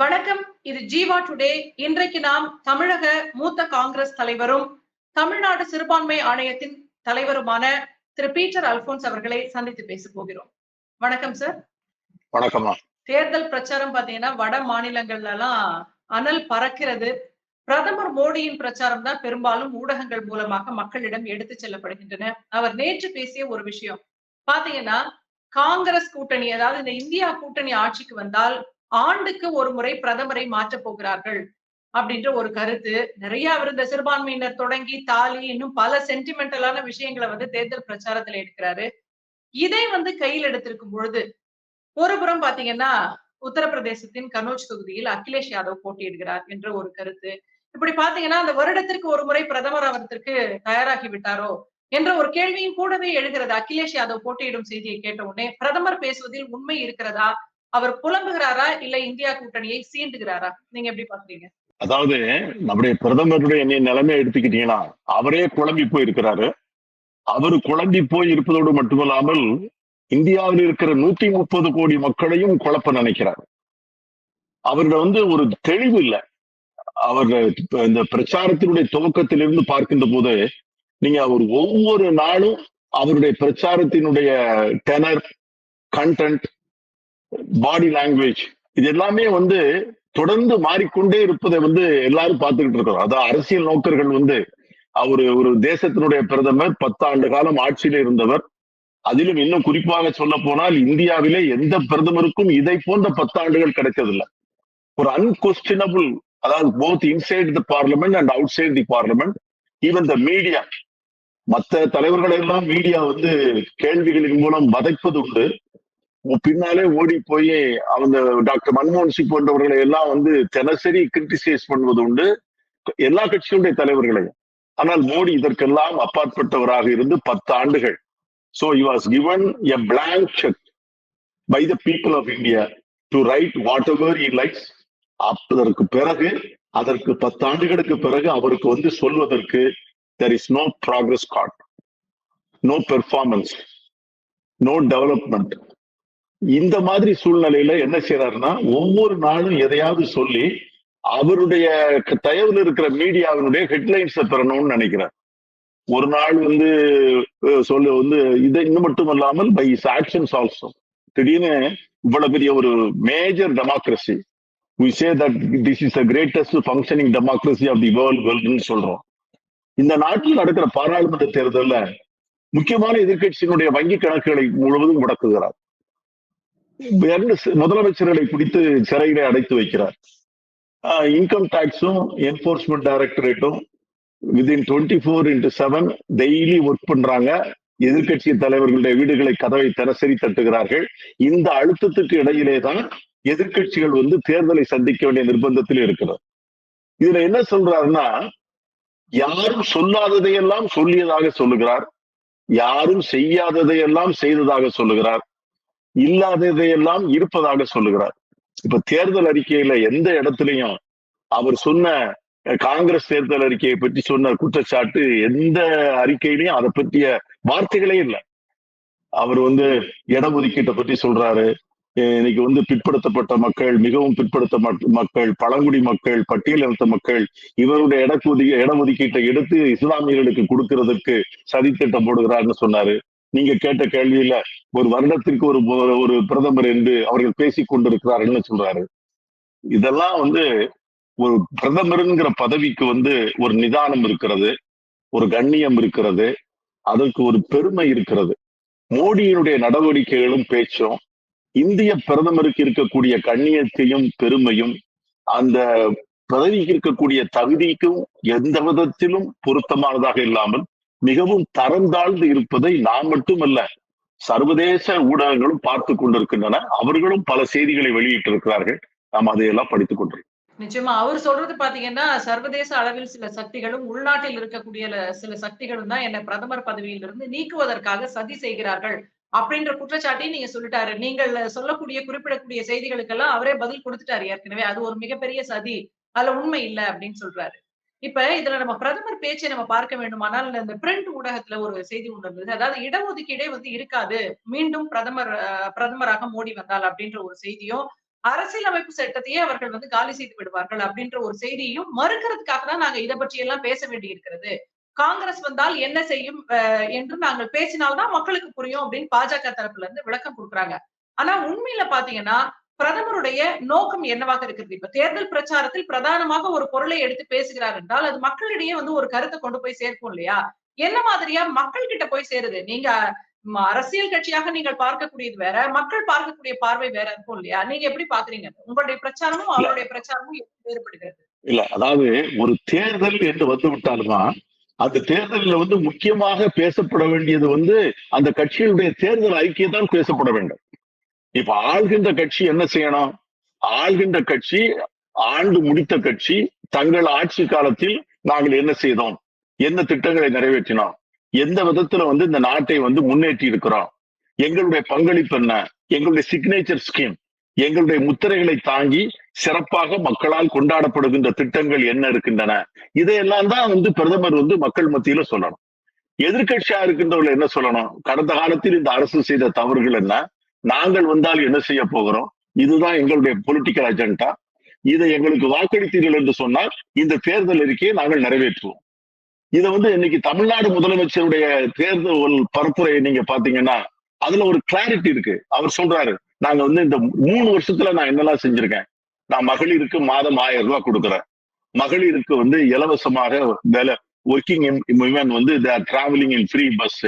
வணக்கம். இது ஜீவா டுடே. இன்றைக்கு நாம் தமிழக மூத்த காங்கிரஸ் தலைவரும் தமிழ்நாடு சிறுபான்மை ஆணையத்தின் தலைவருமான திரு பீட்டர் அல்போன்ஸ் அவர்களை சந்தித்து பேச போகிறோம். வணக்கம் சார். வணக்கம்மா. தேர்தல் பிரச்சாரம் பாத்தீங்கன்னா வட மாநிலங்கள்ல எல்லாம் அனல் பறக்கிறது. பிரதமர் மோடியின் பிரச்சாரம் தான் பெரும்பாலும் ஊடகங்கள் மூலமாக மக்களிடம் எடுத்து செல்லப்படுகின்றன. அவர் நேற்று பேசிய ஒரு விஷயம். பாத்தீங்கன்னா காங்கிரஸ் கூட்டணி அதாவது இந்த இந்தியா கூட்டணி ஆட்சிக்கு வந்தால் ஆண்டுக்கு ஒரு முறை பிரதமரை மாற்றப் போகிறார்கள் அப்படின்ற ஒரு கருத்து. நிறைய இருந்த சிறுபான்மையினர் தொடங்கி தாலி இன்னும் பல சென்டிமெண்டலான விஷயங்களை வந்து தேர்தல் பிரச்சாரத்துல எடுக்கிறாரு. இதை வந்து கையில் எடுத்திருக்கும் பொழுது ஒரு புறம் பாத்தீங்கன்னா உத்தரப்பிரதேசத்தின் கனோஜ் தொகுதியில் அகிலேஷ் யாதவ் போட்டியிடுகிறார் என்ற ஒரு கருத்து. இப்படி பாத்தீங்கன்னா அந்த வருடத்திற்கு ஒரு முறை பிரதமர் அவரத்திற்கு தயாராகி விட்டாரோ என்ற ஒரு கேள்வியும் கூடவே எழுகிறது. அகிலேஷ் யாதவ் போட்டியிடும் செய்தியை கேட்ட உடனே பிரதமர் பேசுவதில் உண்மை இருக்கிறதா? அவர் புலம்புகிறாரா இல்ல இந்தியா கூட்டணியை சீண்டுகிறாரா? நீங்க எப்படி பாக்குறீங்க? அதாவது நம்முடைய பிரதமருடைய நி- நிலைமை எடுத்துக்கிட்டீங்கன்னா அவரே குழம்பி போயிருக்கிறாரு. அவர் குழம்பி போய் இருப்பதோடு மட்டுமல்லாமல் இந்தியாவில் இருக்கிற நூத்தி முப்பது கோடி மக்களையும் குழப்ப நினைக்கிறார். அவர்கிட்ட வந்து ஒரு தெளிவு இல்லை. அவர் இந்த பிரச்சாரத்தினுடைய துவக்கத்திலிருந்து பார்க்கின்ற போது நீங்க அவர் ஒவ்வொரு நாளும் அவருடைய பிரச்சாரத்தினுடைய டெனர் கண்டென்ட் பாடி லாங்குவேஜ் இது எல்லாமே வந்து தொடர்ந்து மாறிக்கொண்டே இருப்பதை வந்து எல்லாரும் பார்த்துக்கிட்டு இருக்கிறோம். அதான் அரசியல் நோக்கர்கள் வந்து அவரு ஒரு தேசத்தினுடைய பிரதமர் பத்தாண்டு காலம் ஆட்சியில இருந்தவர். அதிலும் இன்னும் குறிப்பாக சொல்ல போனால் இந்தியாவிலே எந்த பிரதமருக்கும் இதை போன்ற பத்தாண்டுகள் கிடைச்சதில்லை ஒரு அன்கொஸ்டினபிள் அதாவது both inside the parliament and outside the parliament even the media மற்ற தலைவர்களை எல்லாம் மீடியா வந்து கேள்விகளின் மூலம் வதைப்பது உண்டு. பின்னாலே ஓடி போய் அவங்க டாக்டர் மன்மோகன் சிங் போன்றவர்களை எல்லாம் வந்து தினசரி கிரிட்டிசைஸ் பண்ணுவது உண்டு. எல்லா கட்சியுடைய தலைவர்களையும். ஆனால் மோடி இதற்கெல்லாம் அப்பாற்பட்டவராக இருந்து பத்து ஆண்டுகள். So was given a blank cheque by the people of India to write whatever he likes அதற்கு பிறகு அதற்கு பத்து ஆண்டுகளுக்கு பிறகு அவருக்கு வந்து சொல்வதற்கு there is no progress card no performance no development இந்த மாதிரி சூழ்நிலையில என்ன செய்யறாருன்னா ஒவ்வொரு நாளும் எதையாவது சொல்லி அவருடைய தயவுல இருக்கிற மீடியாவினுடைய ஹெட்லைன்ஸை பெறணும்னு நினைக்கிறார். ஒரு நாள் வந்து சொல்ல வந்து இது இன்னும் மட்டும் இல்லாமல் பை இஸ் ஆக்ஷன்ஸ் ஆல்சோ திடீர்னு இவ்வளவு பெரிய ஒரு major democracy we say that this is the greatest functioning democracy of the world worldன்னு சொல்றோம். இந்த நாட்டில் நடக்கிற பாராளுமன்ற தேர்தலில் முக்கியமான எதிர்க்கட்சியினுடைய வங்கி கணக்குகளை முழுவதும் முடக்குகிறார். முதலமைச்சர்களை பிடித்து சிறையிலே அடைத்து வைக்கிறார். இன்கம் டாக்ஸும் enforcement டைரக்டரேட்டும் within twenty four into seven daily work பண்றாங்க. எதிர்கட்சி தலைவர்களுடைய வீடுகளை கதவை தினசரி தட்டுகிறார்கள். இந்த அழுத்தத்துக்கு இடையிலே தான் எதிர்க்கட்சிகள் வந்து தேர்தலை சந்திக்க வேண்டிய நிர்பந்தத்தில் இருக்கிறது. இதுல என்ன சொல்றாருன்னா யாரும் சொல்லாததையெல்லாம் சொல்லியதாக சொல்லுகிறார். யாரும் செய்யாததையெல்லாம் செய்ததாக சொல்லுகிறார். இல்லாததையெல்லாம் இருப்பதாக சொல்லுகிறார். இப்ப தேர்தல் அறிக்கையில எந்த இடத்துலயும் அவர் சொன்ன காங்கிரஸ் தேர்தல் அறிக்கையை பற்றி சொன்ன குற்றச்சாட்டு எந்த அறிக்கையிலையும் அதை பற்றிய வார்த்தைகளே இல்லை. அவர் வந்து இடஒதுக்கீட்டை பற்றி சொல்றாரு. இன்னைக்கு வந்து பிற்படுத்தப்பட்ட மக்கள் மிகவும் பிற்படுத்த மக்கள் பழங்குடி மக்கள் பட்டியலினத்த மக்கள் இவருடைய இடஒதுக்கீ இடஒதுக்கீட்டை எடுத்து இஸ்லாமியர்களுக்கு கொடுக்கறதுக்கு சதித்திட்டம் போடுகிறார்னு சொன்னாரு. நீங்க கேட்ட கேள்வியில ஒரு வருடத்திற்கு ஒரு ஒரு- பிரதமர் என்று அவர்கள் பேசிக் கொண்டிருக்கிறார்கள்னு சொல்றாரு? இதெல்லாம் வந்து ஒரு பிரதமருங்கிற பதவிக்கு வந்து ஒரு நிதானம் இருக்கிறது ஒரு கண்ணியம் இருக்கிறது அதற்கு ஒரு பெருமை இருக்கிறது. மோடியினுடைய நடவடிக்கைகளும் பேச்சும் இந்திய பிரதமருக்கு இருக்கக்கூடிய கண்ணியத்தையும் பெருமையும் அந்த பதவிக்கு இருக்கக்கூடிய தகுதிக்கும் எந்த விதத்திலும் பொருத்தமானதாக இல்லாமல் மிகவும் தரம் தாழ்ந்து இருப்பதை நாம் மட்டுமல்ல சர்வதேச ஊடகங்களும் பார்த்து கொண்டிருக்கின்றன. அவர்களும் பல செய்திகளை வெளியிட்டிருக்கிறார்கள். நாம் அதையெல்லாம் படித்துக் கொண்டிருக்கோம் நிச்சயமா அவர் சொல்றது பாத்தீங்கன்னா சர்வதேச அளவில் சில சக்திகளும் உள்நாட்டில் இருக்கக்கூடிய சில சக்திகளும் தான் என்னை பிரதமர் பதவியிலிருந்து நீக்குவதற்காக சதி செய்கிறார்கள் அப்படின்ற குற்றச்சாட்டையும் நீங்க சொல்லிட்டாரு. நீங்கள் சொல்லக்கூடிய குறிப்பிடக்கூடிய செய்திகளுக்கெல்லாம் அவரே பதில் கொடுத்துட்டாரு ஏற்கனவே. அது ஒரு மிகப்பெரிய சதி. அதுல உண்மை இல்லை அப்படின்னு சொல்றாரு. இப்ப இதுல நம்ம பிரதமர் பேச்சை நம்ம பார்க்க வேண்டுமானால் இந்த பிரிண்ட் ஊடகத்துல ஒரு செய்தி ஒன்று இருந்தது. அதாவது இடஒதுக்கீடே வந்து இருக்காது. மீண்டும் பிரதமர் பிரதமராக மோடி வந்தால் அப்படின்ற ஒரு செய்தியும் அரசியலமைப்பு சட்டத்தையே அவர்கள் வந்து காலி செய்து விடுவார்கள் அப்படின்ற ஒரு செய்தியையும் மறுக்கிறதுக்காக தான் நாங்க இதை பற்றி எல்லாம் பேச வேண்டி இருக்கிறது காங்கிரஸ் வந்தால் என்ன செய்யும் அஹ், என்று நாங்கள் பேசினால்தான் மக்களுக்கு புரியும் அப்படின்னு பாஜக தரப்புல இருந்து விளக்கம் கொடுக்குறாங்க. ஆனா உண்மையில பாத்தீங்கன்னா பிரதமருடைய நோக்கம் என்னவாக இருக்கிறது இப்ப தேர்தல் பிரச்சாரத்தில் பிரதானமாக ஒரு பொருளை எடுத்து பேசுகிறார் என்றால் அது மக்களிடையே வந்து ஒரு கருத்தை கொண்டு போய் சேர்க்கும் இல்லையா? என்ன மாதிரியா மக்கள் கிட்ட போய் சேருது? நீங்க அரசியல் கட்சியாக நீங்கள் பார்க்கக்கூடியது வேற மக்கள் பார்க்கக்கூடிய பார்வை வேற இருக்கும் இல்லையா? நீங்க எப்படி பாக்குறீங்க? உங்களுடைய பிரச்சாரமும் அவருடைய பிரச்சாரமும் வேறுபடுகிறது? இல்ல அதாவது ஒரு தேர்தல் என்று வந்து விட்டால்தான் அந்த தேர்தலில் வந்து முக்கியமாக பேசப்பட வேண்டியது வந்து அந்த கட்சியினுடைய தேர்தல் ஐக்கியத்தான் பேசப்பட வேண்டும். இப்ப ஆள்கின்ற கட்சி என்ன செய்யணும்? ஆள்கின்ற கட்சி ஆண்டு முடித்த கட்சி தங்கள் ஆட்சி காலத்தில் நாங்கள் என்ன செய்தோம்? என்ன திட்டங்களை நிறைவேற்றினோம்? எந்த விதத்துல வந்து இந்த நாட்டை வந்து முன்னேற்றி இருக்கிறோம்? எங்களுடைய பங்களிப்பு என்ன? எங்களுடைய சிக்னேச்சர் ஸ்கீம் எங்களுடைய முத்திரைகளை தாங்கி சிறப்பாக மக்களால் கொண்டாடப்படுகின்ற திட்டங்கள் என்ன இருக்கின்றன? இதையெல்லாம் தான் வந்து பிரதமர் வந்து மக்கள் மத்தியில சொல்லணும். எதிர்க்கட்சியா இருக்கின்றவர்கள் என்ன சொல்லணும்? கடந்த காலத்தில் இந்த அரசு செய்த தவறுகள் என்ன? நாங்கள் வந்தால் என்ன செய்ய போகிறோம்? இதுதான் எங்களுடைய பொலிட்டிக்கல் அஜெண்டா இதை எங்களுக்கு வாக்களித்தீர்கள் என்று சொன்னால் இந்த தேர்தல் அறிக்கையை நாங்கள் நிறைவேற்றுவோம். இதை வந்து இன்னைக்கு தமிழ்நாடு முதலமைச்சருடைய தேர்தல் பரப்புரையை நீங்க பாத்தீங்கன்னா அதுல ஒரு கிளாரிட்டி இருக்கு. அவர் சொல்றாரு நாங்க வந்து இந்த மூணு வருஷத்துல நான் என்னெல்லாம் செஞ்சிருக்கேன்? நான் மகளிருக்கு மாதம் ஆயிரம் ரூபாய் கொடுக்குறேன். மகளிருக்கு வந்து இலவசமாக வேலை ஒர்க்கிங் விமன் வந்து டிராவலிங் இன் ஃப்ரீ பஸ்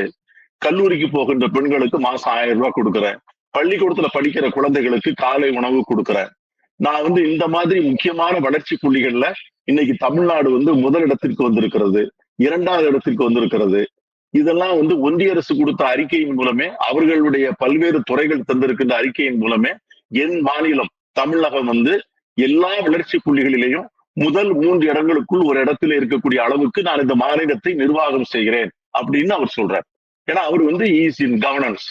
கல்லூரிக்கு போகின்ற பெண்களுக்கு மாசம் ஆயிரம் ரூபாய் கொடுக்குறேன். பள்ளிக்கூடத்துல படிக்கிற குழந்தைகளுக்கு காலை உணவு கொடுக்குறேன். நான் வந்து இந்த மாதிரி முக்கியமான வளர்ச்சி புள்ளிகள்ல இன்னைக்கு தமிழ்நாடு வந்து முதல் இடத்திற்கு வந்திருக்கிறது இரண்டாவது இடத்திற்கு வந்திருக்கிறது. இதெல்லாம் வந்து ஒன்றிய அரசு கொடுத்த அறிக்கையின் மூலமே அவர்களுடைய பல்வேறு துறைகள் தந்திருக்கின்ற அறிக்கையின் மூலமே என் மாநிலம் தமிழகம் வந்து எல்லா வளர்ச்சி புள்ளிகளிலேயும் முதல் மூன்று இடங்களுக்குள் ஒரு இடத்துல இருக்கக்கூடிய அளவுக்கு நான் இந்த மாநிலத்தை நிர்வாகம் செய்கிறேன் அப்படின்னு அவர் சொல்றார். ஏன்னா அவர் வந்து இஸ் இன் கவர்னன்ஸ்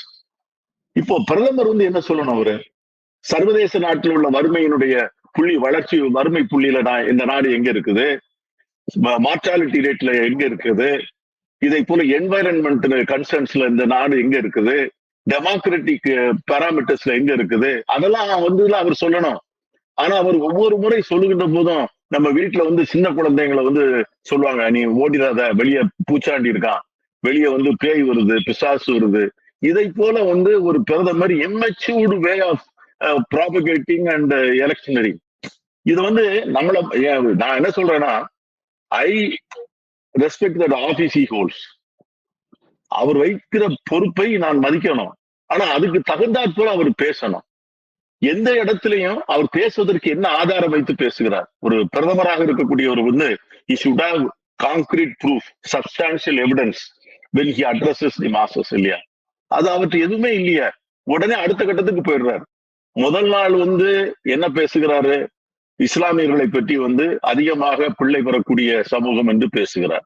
இப்போ பிரதமர் வந்து என்ன சொல்லணும் அவரு? சர்வதேச நாட்டில் உள்ள வறுமையினுடைய புள்ளி வளர்ச்சி வறுமை புள்ளியில நான் இந்த நாடு எங்க இருக்குது? மார்டாலிட்டி ரேட்ல எங்க இருக்குது? இதை போல என்வைரன்மெண்ட் கன்சர்ன்ஸ்ல இந்த நாடு எங்க இருக்குது? டெமோக்ராட்டிக் பேராமீட்டர்ஸ்ல எங்க இருக்குது? அதெல்லாம் வந்து அவர் சொல்லணும். ஆனா அவர் ஒவ்வொரு முறை சொல்லுகின்ற போதும் நம்ம வீட்டுல வந்து சின்ன குழந்தைங்களை வந்து சொல்லுவாங்க நீ ஓடிடாத வெளியே பூச்சாண்டி இருக்கான். வெளியே வந்து பேய் வருது பிசாசு வருது. இதை போல வந்து ஒரு பிரதமர் immatured way of propagating and electionary இது வந்து நம்மள நான் என்ன சொல்றேன்னா I respect that office he holds அவர் வைக்கிற பொறுப்பை நான் மதிக்கணும். ஆனா அதுக்கு தகுந்தாற் போல அவர் பேசணும். எந்த இடத்துலயும் அவர் பேசுவதற்கு என்ன ஆதாரம் வைத்து பேசுகிறார்? ஒரு பிரதமராக இருக்கக்கூடியவர் வந்து he should have concrete proof substantial evidence when he addresses the masses இல்லையா? அது அவற்று எதுவுமே இல்லையா. உடனே அடுத்த கட்டத்துக்கு போயிடுறாரு. முதல் நாள் வந்து என்ன பேசுகிறாரு? இஸ்லாமியர்களை பற்றி வந்து அதிகமாக பிள்ளை பெறக்கூடிய சமூகம் என்று பேசுகிறார்.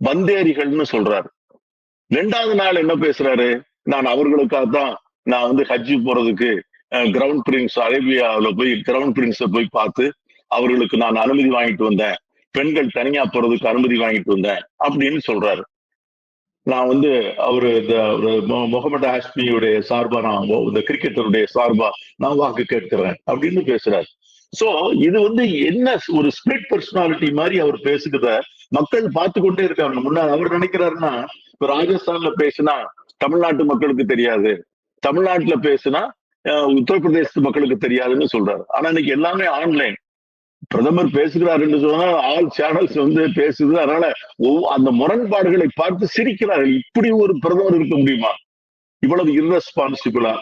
பந்தேரிகள்னு சொல்றாரு. ரெண்டாவது நாள் என்ன பேசுறாரு? நான் அவர்களுக்காக தான் நான் வந்து ஹஜ்ஜி போறதுக்கு கிரவுண்ட் பிரின்ஸ் அரேபியாவில் போய் கிரவுண்ட் பிரின்ஸை போய் பார்த்து அவர்களுக்கு நான் அனுமதி வாங்கிட்டு வந்தேன். பெண்கள் தனியா போறதுக்கு அனுமதி வாங்கிட்டு வந்தேன் அப்படின்னு சொல்றாரு. நான் வந்து அவரு இந்த முகமது ஹாஷ்மியுடைய சார்பா நான் இந்த கிரிக்கெட்டருடைய சார்பா நான் வாக்கு கேட்கிறேன் அப்படின்னு பேசுறாரு. சோ இது வந்து என்ன ஒரு ஸ்பிளிட் பர்சனாலிட்டி மாதிரி அவர் பேசுகிறத மக்கள் பார்த்து கொண்டே இருக்காங்க. முன்ன அவர் நினைக்கிறாருன்னா இப்ப ராஜஸ்தான்ல பேசினா தமிழ்நாட்டு மக்களுக்கு தெரியாது. தமிழ்நாட்டுல பேசினா உத்தரப்பிரதேசத்து மக்களுக்கு தெரியாதுன்னு சொல்றாரு. ஆனா இன்னைக்கு எல்லாமே ஆன்லைன் பிரதமர் பேசுகிறார் என்று சொன்னா ஆல் சேனல்ஸ் வந்து பேசுது. அதனால ஒவ்வொ- அந்த முரண்பாடுகளை பார்த்து சிரிக்கிறார்கள். இப்படி ஒரு பிரதமர் இருக்க முடியுமா? இவ்வளவு irresponsible-ஆ.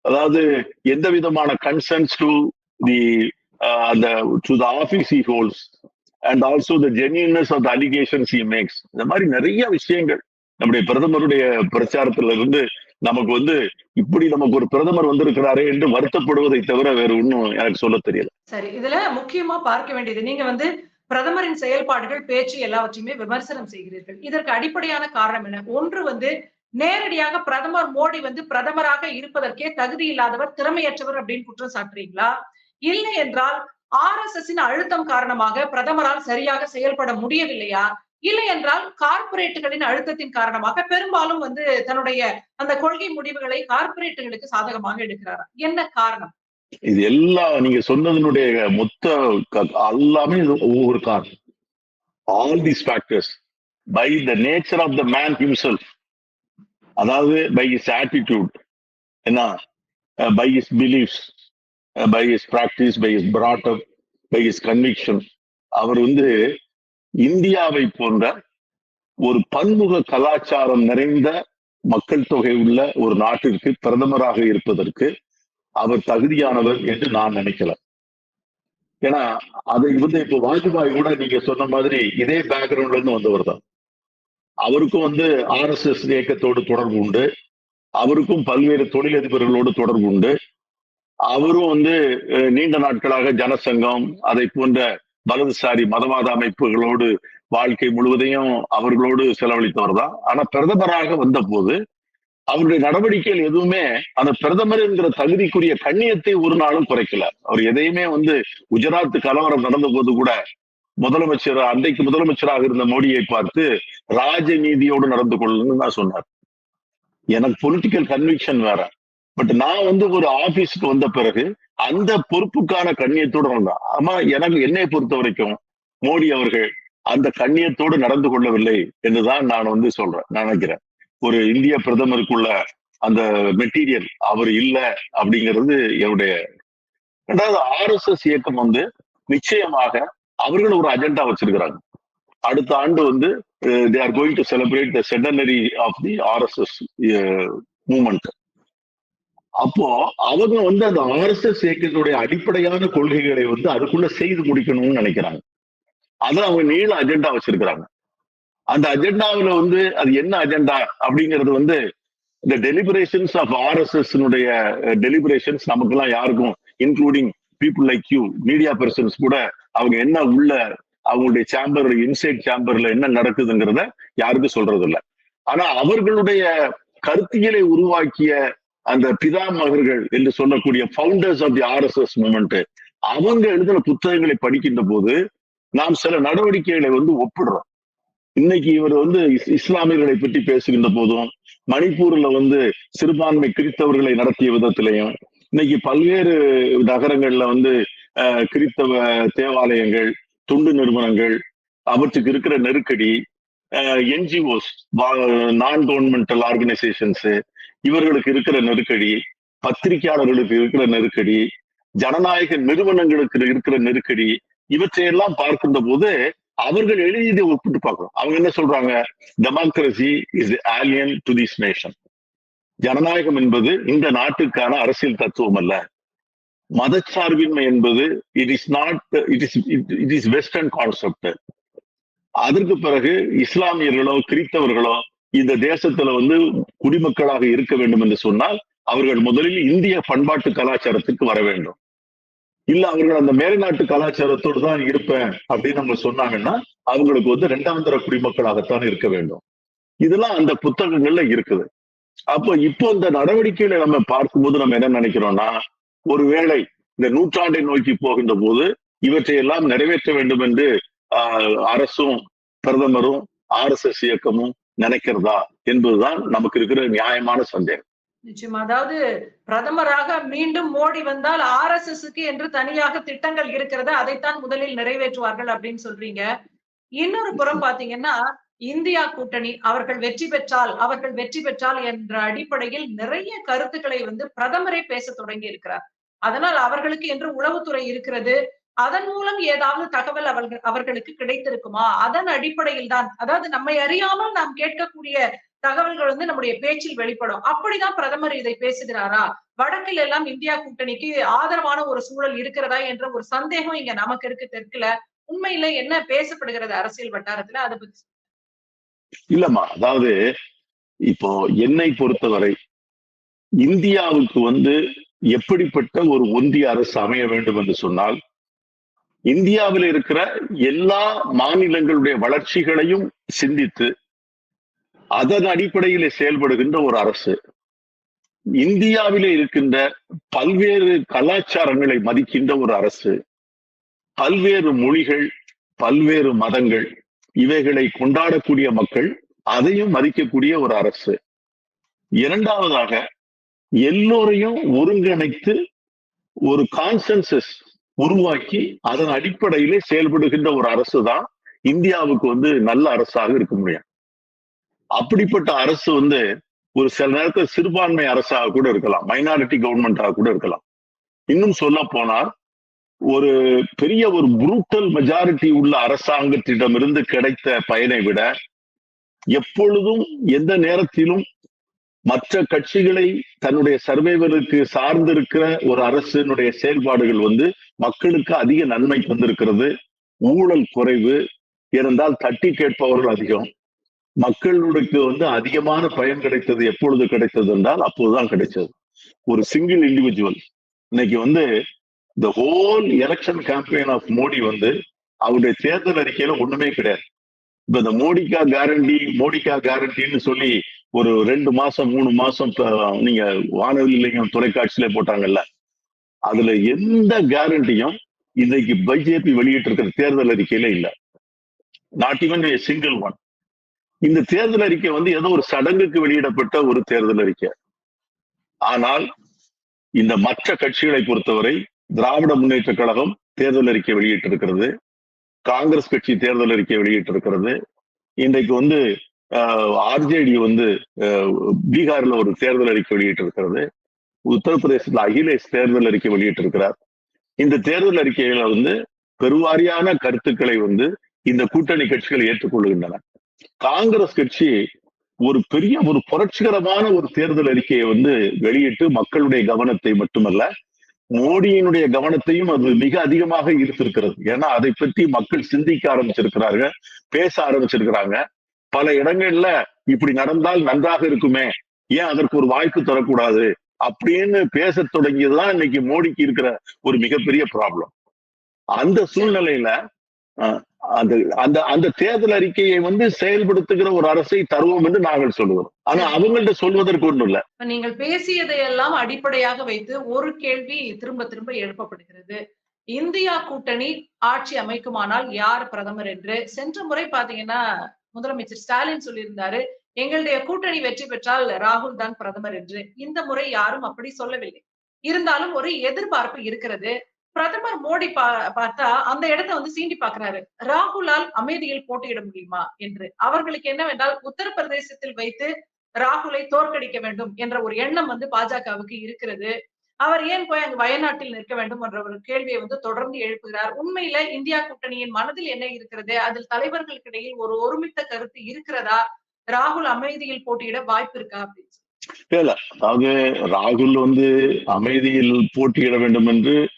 அதாவது எந்த விதமான கன்சன்ஸ் டு தி அந்த to the office he holds and also the genuineness of the allegations he makes இந்த மாதிரி நிறைய விஷயங்கள் நம்முடைய பிரதமருடைய பிரச்சாரத்துல இருந்து நமக்கு வந்து இப்படி நமக்கு ஒரு பிரதமர் வந்திருக்கிறாரே என்று வருத்தப்படுவதை தவிர வேற ஒன்றும் எனக்கு சொல்ல தெரியல. சரி இதுல முக்கியமா பார்க்க வேண்டியது நீங்க வந்து பிரதமரின் செயல்பாடுகள் பேச்சு எல்லாவற்றையுமே விமர்சனம் செய்கிறீர்கள். இதற்கு அடிப்படையான காரணம் என்ன? ஒன்று வந்து நேரடியாக பிரதமர் மோடி வந்து பிரதமராக இருப்பதற்கே தகுதி இல்லாதவர் திறமையற்றவர் அப்படின்னு குற்றம் சாட்டுறீங்களா? இல்லை என்றால் ஆர் எஸ் எஸ் அழுத்தம் காரணமாக பிரதமரால் சரியாக செயல்பட முடியவில்லையா? இல்லை என்றால் கார்ப்பரேட்டுகளின் அழுத்தத்தின் காரணமாக பெரும்பாலும் வந்து தன்னுடைய அந்த கொள்கை முடிவுகளை கார்ப்பரேட்டுகளுக்கு சாதகமாக எடுக்கிறாரா? என்ன காரணம்? இது எல்லாம் நீங்க சொன்னதனுடைய மொத்த எல்லாமே ஒவ்வொரு காரணம். All these factors by the nature of the man himself அதாவது பை இஸ் ஆட்டிடியூட் என்ன? By his beliefs by his practice by his brought up by his conviction அவர் வந்து இந்தியாவை போன்ற ஒரு பன்முக கலாச்சாரம் நிறைந்த மக்கள் தொகை உள்ள ஒரு நாட்டிற்கு பிரதமராக இருப்பதற்கு அவர் தகுதியானவர் என்று நான் நினைக்கல. ஏன்னா அதை வந்து இப்போ வாஜ்பாய் கூட நீங்க சொன்ன மாதிரி இதே பேக்ரவுண்ட்ல இருந்து வந்தவர் தான். அவருக்கும் வந்து ஆர் எஸ் எஸ் இயக்கத்தோடு தொடர்பு உண்டு. அவருக்கும் பல்வேறு தொழிலதிபர்களோடு தொடர்பு உண்டு. அவரும் வந்து நீண்ட நாட்களாக ஜனசங்கம் அதை போன்ற வலதுசாரி மதவாத அமைப்புகளோடு வாழ்க்கை முழுவதையும் அவர்களோடு செலவழித்தவர் தான் ஆனா பிரதமராக வந்த போது அவருடைய நடவடிக்கைகள் எதுவுமே அந்த பிரதமர் என்கிற தகுதிக்குரிய கண்ணியத்தை ஒரு நாளும் குறைக்கல. அவர் எதையுமே வந்து குஜராத் கலவரம் நடந்த போது கூட முதலமைச்சர் அன்றைக்கு முதலமைச்சராக இருந்த மோடியை பார்த்து ராஜநீதியோடு நடந்து கொள்ளணும்னு தான் சொன்னார். எனக்கு பொலிட்டிக்கல் கன்விக்ஷன் வேற. பட் நான் வந்து ஒரு ஆபீஸ்க்கு வந்த பிறகு அந்த பொறுப்புக்கான கண்ணியத்தோடு வந்தான் ஆமா எனக்கு என்னை பொறுத்த வரைக்கும் மோடி அவர்கள் அந்த கண்ணியத்தோடு நடந்து கொள்ளவில்லை என்றுதான் நான் வந்து சொல்றேன் நினைக்கிறேன். ஒரு இந்திய பிரதமருக்குள்ள அந்த மெட்டீரியல் அவர் இல்ல அப்படிங்கிறது என்னுடைய ரெண்டாவது ஆர்எஸ்எஸ் இயக்கம் வந்து நிச்சயமாக அவர்கள் ஒரு அஜெண்டா வச்சிருக்கிறாங்க. அடுத்த ஆண்டு வந்து they are going to celebrate the centenary of the RSS movement அப்போ அவங்க வந்து அந்த ஆர்எஸ்எஸ் இயக்கத்துடைய அடிப்படையான கொள்கைகளை வந்து அதுக்குள்ள செய்து முடிக்கணும்னு நினைக்கிறாங்க. அதுல அவங்க நீள அஜெண்டா வச்சிருக்கிறாங்க. அந்த அஜெண்டாவில் வந்து அது என்ன அஜெண்டா அப்படிங்கிறது வந்து இந்த டெலிபரேஷன்ஸ் ஆஃப் ஆர்எஸ்எஸ் டெலிபரேஷன்ஸ் நமக்கெல்லாம் யாருக்கும் including people like you media persons கூட அவங்க என்ன உள்ள அவங்களுடைய சேம்பர் இன்சைட் சேம்பர்ல என்ன நடக்குதுங்கிறத யாருக்கும் சொல்றது இல்ல ஆனா அவர்களுடைய கருத்தியலை உருவாக்கிய அந்த பிதாமகர்கள் என்று சொல்லக்கூடிய founders of the RSS movement அவங்க எழுதின புத்தகங்களை படிக்கின்ற போது நாம் சில நடவடிக்கைகளை வந்து ஒப்பிடுறோம். இன்னைக்கு இவர் வந்து இஸ்லாமியர்களை பற்றி பேசுகின்ற போதும் மணிப்பூர்ல வந்து சிறுபான்மை கிறித்தவர்களை நடத்திய விதத்திலையும் இன்னைக்கு பல்வேறு நகரங்கள்ல வந்து கிறித்தவ தேவாலயங்கள் துண்டு நிறுவனங்கள் அவற்றுக்கு இருக்கிற நெருக்கடி என்ஜிஓஸ் நான் கவர்மெண்டல் ஆர்கனைசேஷன்ஸ் இவர்களுக்கு இருக்கிற நெருக்கடி பத்திரிகையாளர்களுக்கு இருக்கிற நெருக்கடி ஜனநாயக நிறுவனங்களுக்கு இருக்கிற நெருக்கடி இவற்றையெல்லாம் பார்க்கின்ற போது அவர்கள் எழுதியதை ஒப்பிட்டு பார்க்கணும். அவங்க என்ன சொல்றாங்க? Democracy is alien to this nation ஜனநாயகம் என்பது இந்த நாட்டுக்கான அரசியல் தத்துவம் அல்ல. மதச்சார்பின்மை என்பது it is not it is it is western concept அதற்கு பிறகு இஸ்லாமியர்களோ கிறித்தவர்களோ இந்த தேசத்துல வந்து குடிமக்களாக இருக்க வேண்டும் என்று சொன்னால் அவர்கள் முதலில் இந்திய பண்பாட்டு கலாச்சாரத்துக்கு வர வேண்டும். இல்ல அவர்கள் அந்த மேல்நாட்டு கலாச்சாரத்தோடு தான் இருப்பேன் அப்படின்னு நம்ம சொன்னாங்கன்னா அவங்களுக்கு வந்து இரண்டாம் தர குடிமக்களாகத்தான் இருக்க வேண்டும். இதெல்லாம் அந்த புத்தகங்கள்ல இருக்குது. அப்போ இப்போ இந்த நடவடிக்கைகளை நம்ம பார்க்கும்போது நம்ம என்ன நினைக்கிறோம்னா ஒருவேளை இந்த நூற்றாண்டை நோக்கி போகின்ற போது இவற்றையெல்லாம் நிறைவேற்ற வேண்டும் என்று ஆஹ், அரசும் பிரதமரும் ஆர் எஸ் எஸ் இயக்கமும் நினைக்கிறதா? என்பதுதான் நமக்கு இருக்கிற நியாயமான சந்தேகம். நிச்சயமா. அதாவது பிரதமராக மீண்டும் மோடி வந்தால் ஆர் எஸ் எஸ்க்கு என்று தனியாக திட்டங்கள் இருக்கிறது அதைத்தான் முதலில் நிறைவேற்றுவார்கள் அப்படின்னு சொல்றீங்க. இன்னொரு புறம் பாத்தீங்கன்னா இந்தியா கூட்டணி அவர்கள் வெற்றி பெற்றால் அவர்கள் வெற்றி பெற்றால் என்ற அடிப்படையில் நிறைய கருத்துக்களை வந்து பிரதமரே பேச தொடங்கி இருக்கிறார். அதனால் அவர்களுக்கு என்று உளவுத்துறை இருக்கிறது. அதன் மூலம் ஏதாவது தகவல் அவர்கள் அவர்களுக்கு கிடைத்திருக்குமா? அதன் அடிப்படையில் தான் அதாவது நம்மை அறியாமல் நாம் கேட்கக்கூடிய தகவல்கள் வந்து நம்முடைய பேச்சில் வெளிப்படும். அப்படிதான் பிரதமர் இதை பேசுகிறாரா? வடக்கில் எல்லாம் இந்தியா கூட்டணிக்கு ஆதரவான ஒரு சூழல் இருக்கிறதா என்ற ஒரு சந்தேகம் இங்க நமக்கு இருக்கு தெற்குல. உண்மையில என்ன பேசப்படுகிறது அரசியல் வட்டாரத்துல? அதை பத்தி இல்லம்மா அதாவது இப்போ என்னை பொறுத்தவரை இந்தியாவுக்கு வந்து எப்படிப்பட்ட ஒரு ஒன்றிய அரசு அமைய வேண்டும் என்று சொன்னால் இந்தியாவில் இருக்கிற எல்லா மாநிலங்களுடைய வளர்ச்சிகளையும் சிந்தித்து அதன் அடிப்படையில் செயல்படுகின்ற ஒரு அரசு. இந்தியாவிலே இருக்கின்ற பல்வேறு கலாச்சாரங்களை மதிக்கின்ற ஒரு அரசு. பல்வேறு மொழிகள் பல்வேறு மதங்கள் இவைகளை கொண்டாடக்கூடிய மக்கள் அதையும் மதிக்கக்கூடிய ஒரு அரசு. இரண்டாவதாக எல்லோரையும் ஒருங்கிணைத்து ஒரு கான்சென்சஸ் உருவாக்கி அதன் அடிப்படையிலே செயல்படுகின்ற ஒரு அரசு தான் இந்தியாவுக்கு வந்து நல்ல அரசாக இருக்க முடியும். அப்படிப்பட்ட அரசு வந்து ஒரு சில நேரத்தில் சிறுபான்மை அரசாக கூட இருக்கலாம் மைனாரிட்டி கவர்மெண்டாக கூட இருக்கலாம். இன்னும் சொல்ல போனால் ஒரு பெரிய ஒரு புரூட்டல் மெஜாரிட்டி உள்ள அரசாங்கத்திடமிருந்து கிடைத்த பயனை விட எப்பொழுதும் எந்த நேரத்திலும் மற்ற கட்சிகளை தன்னுடைய சர்வேவருக்கு சார்ந்திருக்கிற ஒரு அரசினுடைய செயல்பாடுகள் வந்து மக்களுக்கு அதிக நன்மை தந்திருக்கிறது ஊழல் குறைவு இருந்தால் தட்டி கேட்பவர்கள் அதிகம். மக்களுக்கு வந்து அதிகமான பயன் கிடைத்தது எப்பொழுது கிடைத்தது என்றால் அப்போதுதான் கிடைச்சது ஒரு சிங்கிள் இண்டிவிஜுவல் இன்னைக்கு வந்து இந்த whole election campaign of Modi வந்து அவருடைய தேர்தல் அறிக்கையில ஒண்ணுமே கிடையாது. இப்ப இந்த மோடிக்கா கேரண்டி மோடிக்கா கேரண்டின்னு சொல்லி ஒரு ரெண்டு மாசம் மூணு மாசம் நீங்க வானொலியிலையும் தொலைக்காட்சியில போட்டாங்கல்ல அதுல எந்த கேரண்டியும் இன்னைக்கு பிஜேபி வெளியிட்டு இருக்கிற தேர்தல் அறிக்கையில இல்ல. Not even a single one இந்த தேர்தல் அறிக்கை வந்து ஏதோ ஒரு சடங்குக்கு வெளியிடப்பட்ட ஒரு தேர்தல் அறிக்கை. ஆனால் இந்த மற்ற கட்சிகளை பொறுத்தவரை திராவிட முன்னேற்ற கழகம் தேர்தல் அறிக்கை வெளியிட்டிருக்கிறது. காங்கிரஸ் கட்சி தேர்தல் அறிக்கை வெளியிட்டிருக்கிறது. இன்றைக்கு வந்து ஆர்ஜேடி வந்து பீகார்ல ஒரு தேர்தல் அறிக்கை வெளியிட்டிருக்கிறது. உத்தரப்பிரதேசத்துல அகிலேஷ் தேர்தல் அறிக்கை வெளியிட்டிருக்கிறார். இந்த தேர்தல் அறிக்கையில வந்து பெருவாரியான கருத்துக்களை வந்து இந்த கூட்டணி கட்சிகள் ஏற்றுக்கொள்கின்றன. காங்கிரஸ் கட்சி ஒரு பெரிய ஒரு புரட்சிகரமான ஒரு தேர்தல் அறிக்கையை வந்து வெளியிட்டு மக்களுடைய கவனத்தை மட்டுமல்ல மோடியினுடைய கவனத்தையும் அது மிக அதிகமாக ஈர்த்திருக்கிறது. ஏன்னா அதை பற்றி மக்கள் சிந்திக்க ஆரம்பிச்சிருக்கிறார்கள் பேச ஆரம்பிச்சிருக்கிறாங்க. பல இடங்கள்ல இப்படி நடந்தால் நன்றாக இருக்குமே ஏன் அதற்கு ஒரு வாய்ப்பு தரக்கூடாது அப்படின்னு பேச தொடங்கியதுதான் இன்னைக்கு மோடிக்கு இருக்கிற ஒரு மிகப்பெரிய ப்ராப்ளம் அந்த சூழ்நிலையில அஹ், அந்த அந்த தேர்தல் அறிக்கையை வந்து செயல்படுத்துகிற ஒரு அரசை தருவோம் என்று நாங்கள் சொல்லுவோம் ஆனா அவங்கள்ட்ட சொல்வதற்கு ஒண்ணும் இல்ல. நீங்கள் பேசியதை எல்லாம் அடிப்படையாக வைத்து ஒரு கேள்வி திரும்ப திரும்ப எழுப்பப்படுகிறது. இந்தியா கூட்டணி ஆட்சி அமைக்குமானால் யார் பிரதமர் என்று? சென்ற முறை பாத்தீங்கன்னா முதலமைச்சர் ஸ்டாலின் சொல்லியிருந்தாரு எங்களுடைய கூட்டணி வெற்றி பெற்றால் ராகுல் தான் பிரதமர் என்று. இந்த முறை யாரும் அப்படி சொல்லவில்லை. இருந்தாலும் ஒரு எதிர்பார்ப்பு இருக்கிறது. பிரதமர் மோடி பா- பார்த்தா அந்த இடத்தை வந்து சீண்டி பாக்குறாரு. ராகுலால் அமைதியில் போட்டியிட முடியுமா என்று. அவர்களுக்கு என்னவென்றால் உத்தரப்பிரதேசத்தில் வைத்து ராகுலை தோற்கடிக்க வேண்டும் என்ற ஒரு எண்ணம் வந்து பாஜகவுக்கு இருக்கிறது. அவர் ஏன் போய் அங்கு வயநாட்டில் நிற்க வேண்டும் என்ற ஒரு கேள்வியை வந்து தொடர்ந்து எழுப்புகிறார். உண்மையில இந்தியா கூட்டணியின் மனதில் என்ன இருக்கிறது? அதில் தலைவர்களுக்கிடையில் ஒரு ஒருமித்த கருத்து இருக்கிறதா? ராகுல் அமைதியில் போட்டியிட வாய்ப்பு இருக்கா அப்படின்னு இல்ல. அதாவது ராகுல் வந்து அமைதியில் போட்டியிட வேண்டும் என்று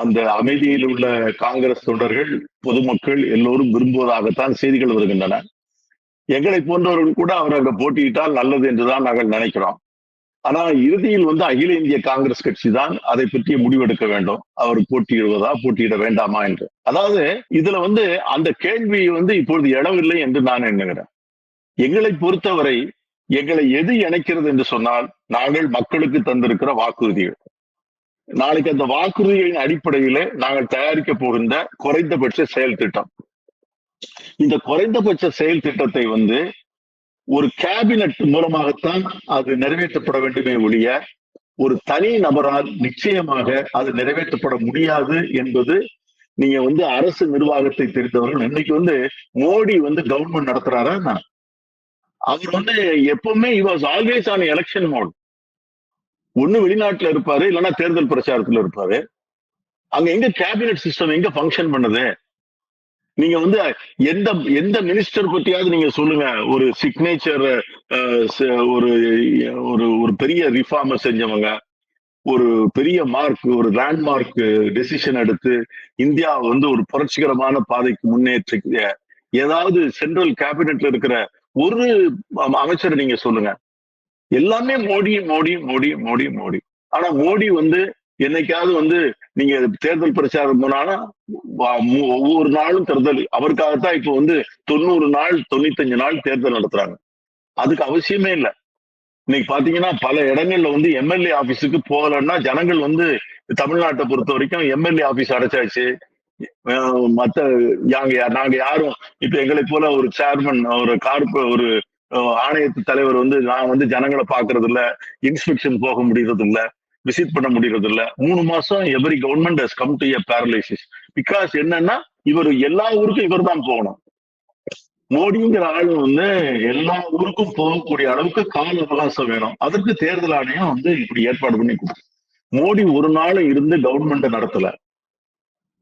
அந்த அமைதியில் உள்ள காங்கிரஸ் தொண்டர்கள் பொதுமக்கள் எல்லோரும் விரும்புவதாகத்தான் செய்திகள் வருகின்றன. எங்களை போன்றவர்கள் கூட அவர் அங்க போட்டியிட்டால் நல்லது என்றுதான் நாங்கள் நினைக்கிறோம். ஆனா இறுதியில் வந்து அகில இந்திய காங்கிரஸ் கட்சி தான் அதை பற்றிய முடிவெடுக்க வேண்டும். அவர் போட்டியிடுவதா போட்டியிட வேண்டாமா என்று. அதாவது இதுல வந்து அந்த கேள்வி வந்து இப்பொழுது இடமில்லை என்று நான் எண்ணுகிறேன். எங்களை பொறுத்தவரை எங்களை எது இணைக்கிறது என்று சொன்னால் நாங்கள் மக்களுக்கு தந்திருக்கிற வாக்குறுதிகள். நாளைக்கு அந்த வாக்குறுதிகளின் அடிப்படையில நாங்கள் தயாரிக்க போகின்ற குறைந்தபட்ச செயல் திட்டம். இந்த குறைந்தபட்ச செயல் திட்டத்தை வந்து ஒரு கேபினட் மூலமாகத்தான் அது நிறைவேற்றப்பட வேண்டுமே ஒழிய ஒரு தனி நபரால் நிச்சயமாக அது நிறைவேற்றப்பட முடியாது என்பது நீங்க வந்து அரசு நிர்வாகத்தை தெரிந்தவர்கள் இன்னைக்கு வந்து மோடி வந்து கவர்மெண்ட் நடத்துறாரா அவர் வந்து எப்பவுமே was always on election mode ஒண்ணு வெளிநாட்டுல இருப்பாரு இல்லைன்னா தேர்தல் பிரச்சாரத்துல இருப்பாரு. அங்க எங்க கேபினட் சிஸ்டம் எங்க ஃபங்க்ஷன் பண்ணுது? நீங்க வந்து எந்த எந்த மினிஸ்டர் பத்தியாவது நீங்க சொல்லுங்க. ஒரு சிக்னேச்சர் ஒரு ஒரு ஒரு பெரிய ரிஃபார்ம செஞ்சவங்க ஒரு பெரிய மார்க் ஒரு லேண்ட்மார்க் டெசிஷன் எடுத்து இந்தியா வந்து ஒரு புரட்சிகரமான பாதைக்கு முன்னேற்ற ஏதாவது சென்ட்ரல் கேபினட்ல இருக்கிற ஒரு அமைச்சரை நீங்க சொல்லுங்க. எல்லாமே மோடி மோடி மோடி மோடி மோடி. ஆனா மோடி வந்து என்னைக்காவது வந்து நீங்க தேர்தல் பிரச்சாரம் போனாலும் ஒவ்வொரு நாளும் தேர்தல் அவருக்காகத்தான் இப்போ வந்து தொண்ணூறு நாள் தொண்ணூத்தஞ்சு நாள் தேர்தல் நடத்துறாங்க. அதுக்கு அவசியமே இல்லை. இன்னைக்கு பாத்தீங்கன்னா பல இடங்கள்ல வந்து எம்எல்ஏ ஆபீஸுக்கு போகலன்னா ஜனங்கள் வந்து தமிழ்நாட்டை பொறுத்த வரைக்கும் எம்எல்ஏ ஆபீஸ் அடைச்சாச்சு. மத்த நாங்க நாங்க யாரும் இப்ப எங்களை போல ஒரு சேர்மன் ஒரு கார்ப ஒரு ஆணையத்து தலைவர் வந்து நான் வந்து ஜனங்களை பாக்குறது இல்ல இன்ஸ்பெக்ஷன் போக முடியறது இல்ல விசிட் பண்ண முடியறது இல்ல மூணு மாசம் every government has come to paralysis because என்னன்னா இவர் எல்லா ஊருக்கும் இவர் தான் போகணும். மோடிங்கிற ஆளு வந்து எல்லா ஊருக்கும் போகக்கூடிய அளவுக்கு கால அவகாசம் வேணும். அதற்கு தேர்தல் ஆணையம் வந்து இப்படி ஏற்பாடு பண்ணி கொடுக்கும். மோடி ஒரு நாள் இருந்து கவர்மெண்ட் நடத்தல.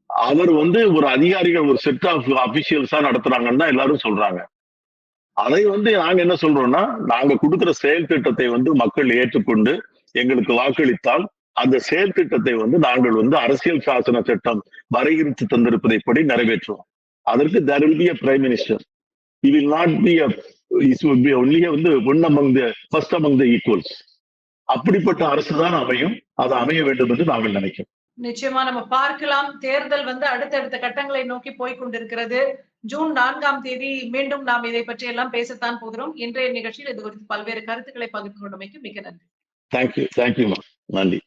அவர் வந்து ஒரு அதிகாரிகள் ஒரு செட் ஆஃப் அபிஷியல்ஸா நடத்துறாங்கன்னு தான் எல்லாரும் சொல்றாங்க. அதை வந்து நாங்க என்ன சொல்றோம்னா நாங்க கொடுக்கிற செயல் திட்டத்தை வந்து மக்கள் ஏற்றுக்கொண்டு எங்களுக்கு வாக்களித்தால் அந்த செயல் திட்டத்தை வந்து நாங்கள் வந்து அரசியல் சாசன சட்டம் வரையறுத்து தந்திருப்பதைப்படி நிறைவேற்றுவோம். அதற்கு there will be a prime minister he will not be only வந்து one among the first among the equals அப்படிப்பட்ட அரசு தான் அமையும். அது அமைய வேண்டும் என்று நாங்கள் நினைக்கிறோம். நிச்சயமா நம்ம பார்க்கலாம். தேர்தல் வந்து அடுத்தடுத்த கட்டங்களை நோக்கி போய் கொண்டிருக்கிறது. ஜூன் நான்காம் தேதி மீண்டும் நாம் இதை பற்றி எல்லாம் பேசத்தான் போகிறோம். இன்றைய நிகழ்ச்சியில் இது குறித்து பல்வேறு கருத்துக்களை பகிர்ந்து கொண்டமைக்கு மிக நன்றி. தேங்க்யூ தேங்க்யூ நன்றி.